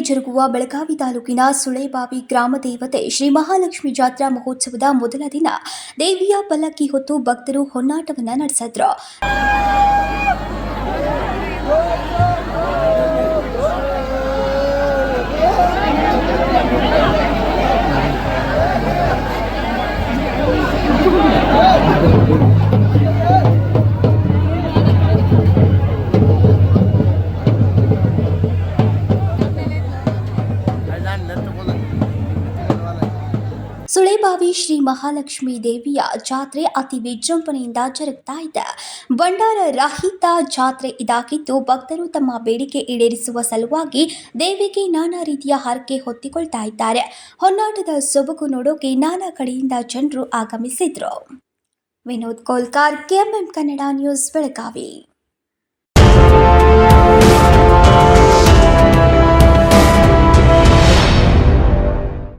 ಜರುಗುವ ಬೆಳಗಾವಿ ತಾಲೂಕಿನ ಸುಳೆಬಾವಿ ಗ್ರಾಮ ದೇವತೆ ಶ್ರೀ ಮಹಾಲಕ್ಷ್ಮಿ ಜಾತ್ರಾ ಮಹೋತ್ಸವದ ಮೊದಲ ದಿನ ದೇವಿಯ ಪಲ್ಲಕ್ಕಿ ಹೊತ್ತು ಭಕ್ತರು ಹೊನ್ನಾಟವನ್ನು ನಡೆಸಿದ್ರು. ಸುಳೆಬಾವಿ ಶ್ರೀ ಮಹಾಲಕ್ಷ್ಮಿ ದೇವಿಯ ಜಾತ್ರೆ ಅತಿ ವಿಜೃಂಭಣೆಯಿಂದ ಜರುಗ್ತಾ ಇದೆ. ಭಂಡಾರ ರಹಿತ ಜಾತ್ರೆ ಇದಾಗಿದ್ದು, ಭಕ್ತರು ತಮ್ಮ ಬೇಡಿಕೆ ಈಡೇರಿಸುವ ಸಲುವಾಗಿ ದೇವಿಗೆ ನಾನಾ ರೀತಿಯ ಹರಕೆ ಹೊತ್ತಿಕೊಳ್ತಾ ಇದ್ದಾರೆ. ಹೊನ್ನಾಟದ ಸೊಬಗು ನೋಡೋಕೆ ನಾನಾ ಕಡೆಯಿಂದ ಜನರು ಆಗಮಿಸಿದ್ರು. Vinod Kolkar, KMM Kannada news Belagavi.